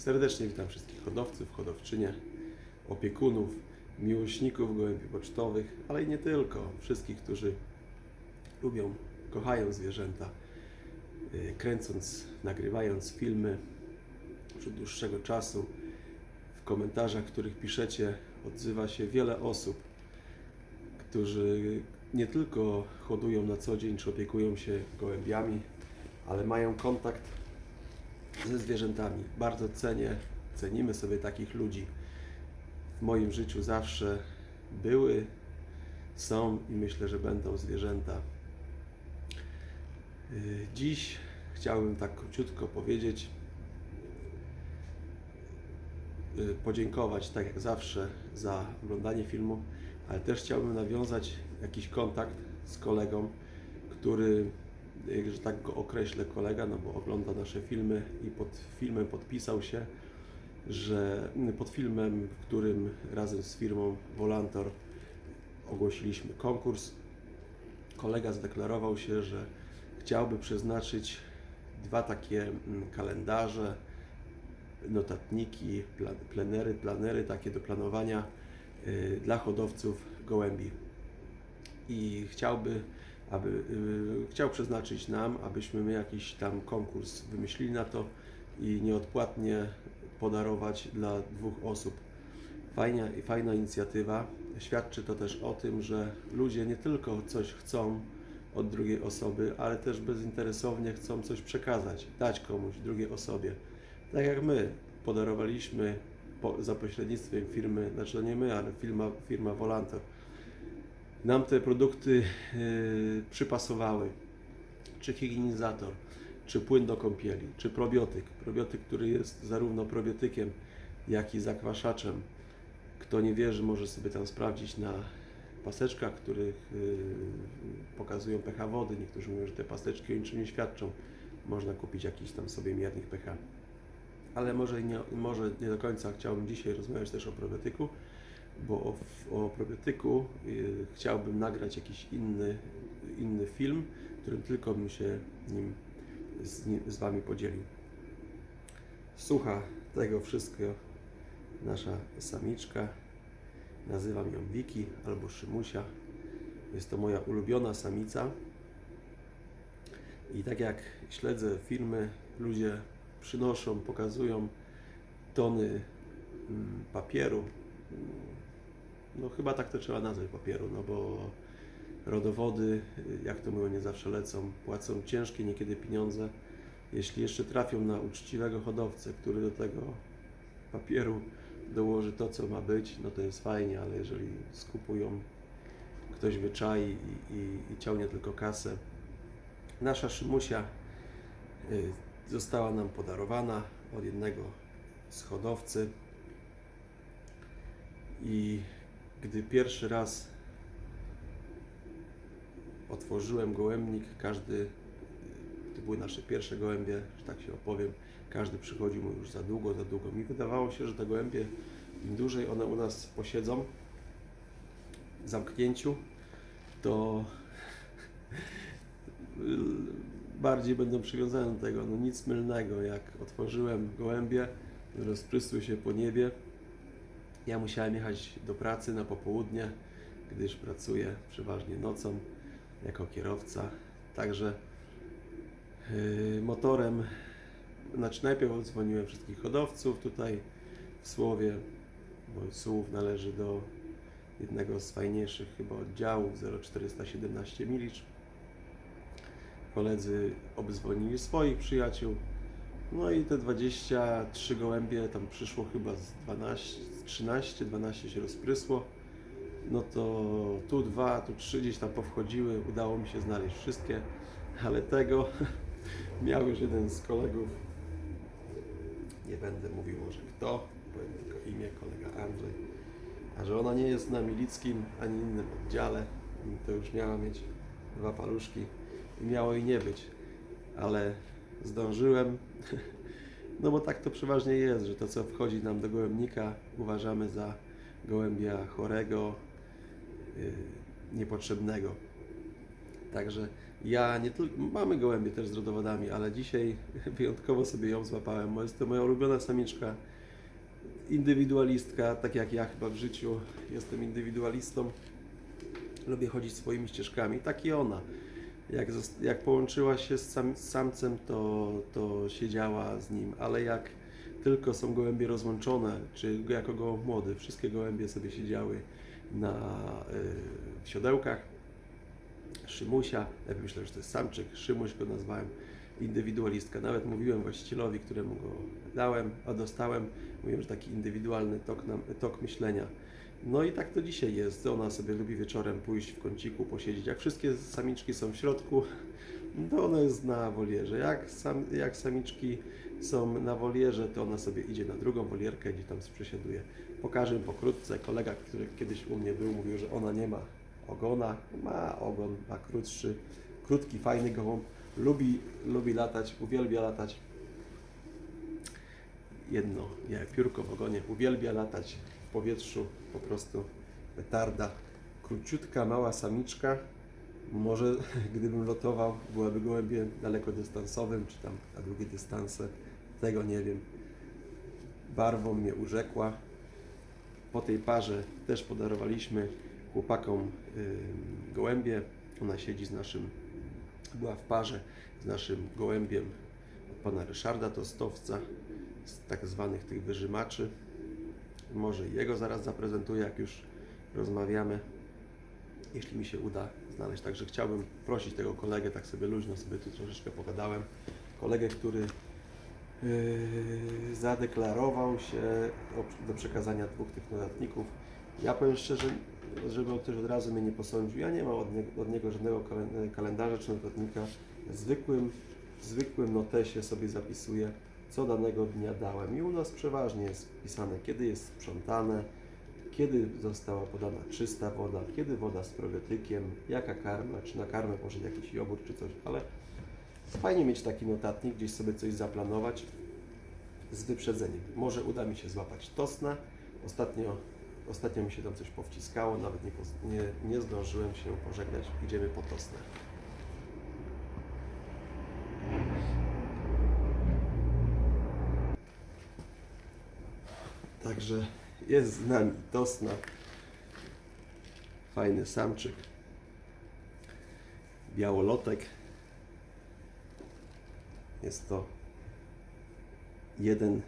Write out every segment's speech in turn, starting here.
Serdecznie witam wszystkich hodowców, hodowczynie, opiekunów, miłośników gołębi pocztowych, ale i nie tylko. Wszystkich, którzy lubią, kochają zwierzęta, yy, kręcąc, nagrywając filmy już od dłuższego czasu. W komentarzach, których piszecie, odzywa się wiele osób, którzy nie tylko hodują na co dzień, czy opiekują się gołębiami, ale mają kontakt ze zwierzętami. Bardzo cenię, cenimy sobie takich ludzi. W moim życiu zawsze były, są i myślę, że będą zwierzęta. Yy, Dziś chciałbym tak króciutko powiedzieć, yy, podziękować tak jak zawsze za oglądanie filmu, ale też chciałbym nawiązać jakiś kontakt z kolegą, który, że tak go określę kolega, no bo ogląda nasze filmy i pod filmem podpisał się, że pod filmem, w którym razem z firmą Volantor ogłosiliśmy konkurs, kolega zadeklarował się, że chciałby przeznaczyć dwa takie mm, kalendarze, notatniki, plenery, planery takie do planowania y, dla hodowców gołębi. I chciałby, aby, y, chciał przeznaczyć nam, abyśmy my jakiś tam konkurs wymyślili na to i nieodpłatnie podarować dla dwóch osób. Fajna, fajna inicjatywa. Świadczy to też o tym, że ludzie nie tylko coś chcą od drugiej osoby, ale też bezinteresownie chcą coś przekazać, dać komuś, drugiej osobie. Tak jak my podarowaliśmy po, za pośrednictwem firmy, znaczy nie my, ale firma, firma Volantor. Nam te produkty yy, przypasowały. Czy higienizator, czy płyn do kąpieli, czy probiotyk. Probiotyk, który jest zarówno probiotykiem, jak i zakwaszaczem. Kto nie wierzy, może sobie tam sprawdzić na paseczkach, których yy, pokazują pH wody. Niektórzy mówią, że te paseczki o niczym nie świadczą. Można kupić jakiś tam sobie miernik pH. Ale może nie, może nie do końca chciałbym dzisiaj rozmawiać też o probiotyku, bo o, o probiotyku yy, chciałbym nagrać jakiś inny, inny film, którym tylko bym się nim z, nim, z Wami podzielił. Słucha tego wszystkiego nasza samiczka. Nazywam ją Wiki albo Szymusia. Jest to moja ulubiona samica. I tak jak śledzę filmy, ludzie przynoszą, pokazują tony mm, papieru. No chyba tak to trzeba nazwać papieru, no bo rodowody, y, jak to mówią, nie zawsze lecą, płacą ciężkie niekiedy pieniądze. Jeśli jeszcze trafią na uczciwego hodowcę, który do tego papieru dołoży to, co ma być, no to jest fajnie, ale jeżeli skupują, ktoś wyczai i, i, i ciągnie tylko kasę. Nasza Szymusia y, została nam podarowana od jednego z hodowcy i gdy pierwszy raz otworzyłem gołębnik, każdy, to były nasze pierwsze gołębie, że tak się opowiem, każdy przychodził mu już za długo, za długo. Mi wydawało się, że te gołębie, im dłużej one u nas posiedzą w zamknięciu, to bardziej będą przywiązane do tego. No nic mylnego, jak otworzyłem gołębie, rozprysły się po niebie. Ja musiałem jechać do pracy na popołudnie, gdyż pracuję przeważnie nocą jako kierowca. Także yy, motorem, znaczy najpierw odzwoniłem wszystkich hodowców tutaj w Słowie, bo Słów należy do jednego z fajniejszych chyba oddziałów 0417 Milicz. Koledzy obdzwonili swoich przyjaciół. No i te 23 gołębie, tam przyszło chyba z 12, z 13, 12 się rozprysło. No to tu dwa, tu trzy gdzieś tam powchodziły, udało mi się znaleźć wszystkie, ale tego miał już jeden z kolegów, nie będę mówił może kto, powiem tylko imię, kolega Andrzej, a że ona nie jest na milickim ani innym oddziale, to już miała mieć dwa paluszki i miało i nie być, ale zdążyłem, no bo tak to przeważnie jest, że to co wchodzi nam do gołębnika uważamy za gołębia chorego, yy, niepotrzebnego. Także Ja nie tylko, mamy gołębie też z rodowodami, ale dzisiaj wyjątkowo sobie ją złapałem, jest to moja ulubiona samiczka, indywidualistka, tak jak ja chyba w życiu jestem indywidualistą. Lubię chodzić swoimi ścieżkami, tak i ona. Jak, jak połączyła się z, sam, z samcem, to, to siedziała z nim, ale jak tylko są gołębie rozłączone, czy jako gołąb młody, wszystkie gołębie sobie siedziały na y, siodełkach. Szymusia, ja myślę, że to jest samczyk, Szymuś go nazwałem, indywidualistka. Nawet mówiłem właścicielowi, któremu go dałem, a dostałem, mówiłem, że taki indywidualny tok, tok myślenia. No i tak to dzisiaj jest. Ona sobie lubi wieczorem pójść w kąciku, posiedzieć. Jak wszystkie samiczki są w środku, to ona jest na wolierze. Jak, sam, jak samiczki są na wolierze, to ona sobie idzie na drugą wolierkę, gdzie tam przesiaduje. Pokażę pokrótce. Kolega, który kiedyś u mnie był, mówił, że ona nie ma ogona. Ma ogon, ma krótszy, krótki, fajny gołąb. Lubi, lubi latać, uwielbia latać. Jedno, jak piórko w ogonie, uwielbia latać w powietrzu, po prostu petarda. Króciutka, mała samiczka. Może gdybym lotował, byłaby gołębiem dalekodystansowym, czy tam na długie dystanse. Tego nie wiem. Barwą mnie urzekła. Po tej parze też podarowaliśmy chłopakom ym, gołębie. Ona siedzi z naszym, była w parze z naszym gołębiem od pana Ryszarda Tostowca, z tak zwanych tych wyżymaczy. Może jego zaraz zaprezentuję, jak już rozmawiamy, jeśli mi się uda znaleźć. Także chciałbym prosić tego kolegę, tak sobie luźno sobie tu troszeczkę pogadałem, kolegę, który Yy, zadeklarował się do przekazania dwóch tych notatników. Ja powiem szczerze, żeby też od razu mnie nie posądził, ja nie mam od niego, od niego żadnego kalen- kalendarza czy notatnika. Zwykłym, w zwykłym notesie sobie zapisuję, co danego dnia dałem. I u nas przeważnie jest pisane, kiedy jest sprzątane, kiedy została podana czysta woda, kiedy woda z probiotykiem, jaka karma, czy na karmę poszedł jakiś jogurt czy coś, ale Fajnie mieć taki notatnik, gdzieś sobie coś zaplanować z wyprzedzeniem. Może uda mi się złapać tosna. Ostatnio, ostatnio mi się tam coś powciskało, nawet nie, nie, nie zdążyłem się pożegnać. Idziemy po tosnę. Także jest z nami tosna. Fajny samczyk. Białolotek. Jest to jeden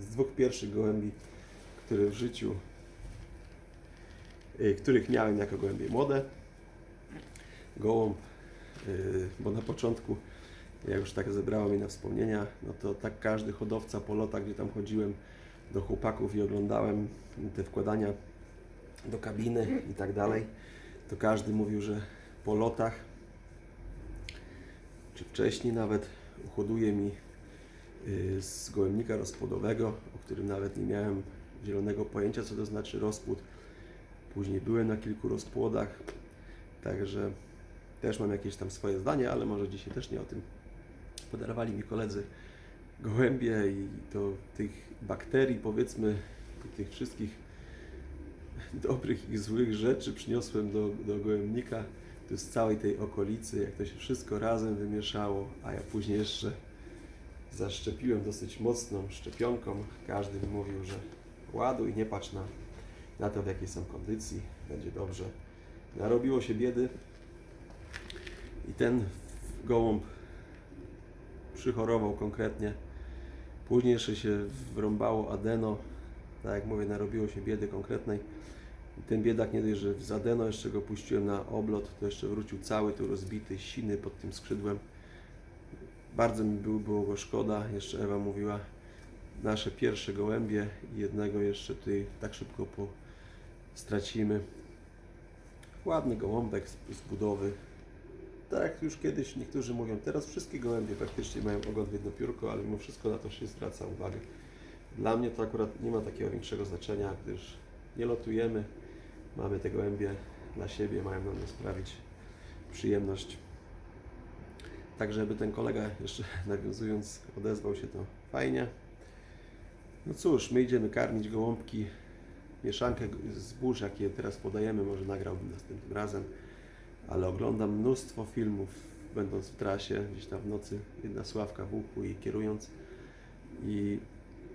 z dwóch pierwszych gołębi, które w życiu, y, których miałem jako gołębie młode. Gołąb, y, bo na początku, jak już tak zebrała mi na wspomnienia, no to tak każdy hodowca po lotach, gdzie tam chodziłem do chłopaków i oglądałem te wkładania do kabiny i tak dalej, to każdy mówił, że po lotach, czy wcześniej nawet, uhoduje mi y, z gołębnika rozpłodowego, o którym nawet nie miałem zielonego pojęcia, co to znaczy rozpłód. Później byłem na kilku rozpłodach, także też mam jakieś tam swoje zdanie, ale może dzisiaj też nie o tym. Podarowali mi koledzy gołębie i to tych bakterii, powiedzmy, i tych wszystkich dobrych i złych rzeczy przyniosłem do, do gołębnika tu z całej tej okolicy, jak to się wszystko razem wymieszało, a ja później jeszcze zaszczepiłem dosyć mocną szczepionką. Każdy mi mówił, że ładuj, nie patrz na, na to, w jakiej są kondycji, będzie dobrze. Narobiło się biedy i ten gołąb przychorował konkretnie. Później jeszcze się wrąbało adeno, tak jak mówię, narobiło się biedy konkretnej. I ten biedak nie dość, że w zadeno jeszcze go puściłem na oblot, to jeszcze wrócił cały tu rozbity, siny pod tym skrzydłem. Bardzo mi było, było go szkoda, jeszcze Ewa mówiła, nasze pierwsze gołębie i jednego jeszcze tutaj tak szybko po stracimy. Ładny gołąbek z, z budowy. Tak już kiedyś niektórzy mówią, teraz wszystkie gołębie praktycznie mają ogon w jedno piórko, ale mimo wszystko na to się zwraca uwagę. Dla mnie to akurat nie ma takiego większego znaczenia, gdyż nie lotujemy, mamy te gołębie dla siebie, mają nam sprawić przyjemność. Tak, żeby ten kolega jeszcze nawiązując odezwał się to fajnie. No cóż, my idziemy karmić gołąbki. Mieszankę zbóż, jakie teraz podajemy, może nagrałbym następnym razem, ale oglądam mnóstwo filmów będąc w trasie, gdzieś tam w nocy, jedna sławka w uchu i kierując. I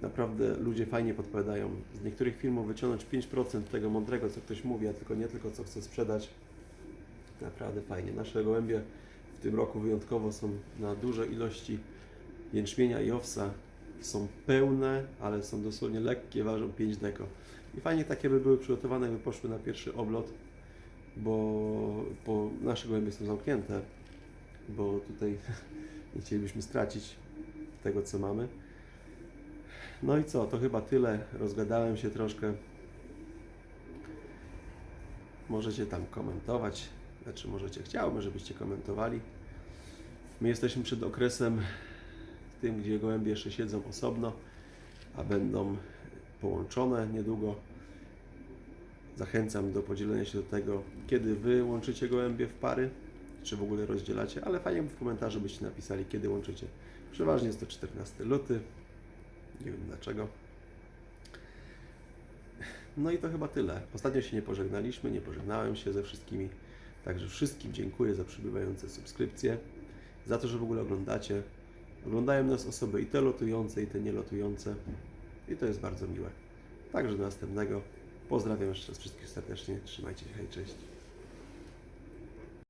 naprawdę ludzie fajnie podpowiadają. Z niektórych filmów wyciągnąć 5% tego mądrego, co ktoś mówi, a tylko nie tylko co chce sprzedać. Naprawdę fajnie. Nasze gołębie w tym roku wyjątkowo są na duże ilości jęczmienia i owsa. Są pełne, ale są dosłownie lekkie, ważą 5 deko. I fajnie takie by były przygotowane, by poszły na pierwszy oblot, bo, bo nasze gołębie są zamknięte, bo tutaj nie chcielibyśmy stracić tego, co mamy. No i co, to chyba tyle. Rozgadałem się troszkę. Możecie tam komentować, znaczy możecie, chciałbym, żebyście komentowali. My jesteśmy przed okresem tym, gdzie gołębie jeszcze siedzą osobno, a będą połączone niedługo. Zachęcam do podzielenia się do tego, kiedy Wy łączycie gołębie w pary, czy w ogóle rozdzielacie, ale fajnie w komentarzu byście napisali, kiedy łączycie. Przeważnie jest to 14 luty, nie wiem dlaczego. No i to chyba tyle. Ostatnio się nie pożegnaliśmy, nie pożegnałem się ze wszystkimi. Także wszystkim dziękuję za przybywające subskrypcje, za to, że w ogóle oglądacie. Oglądają nas osoby i te lotujące, i te nielotujące. I to jest bardzo miłe. Także do następnego. Pozdrawiam jeszcze raz wszystkich serdecznie. Trzymajcie się, hej, cześć.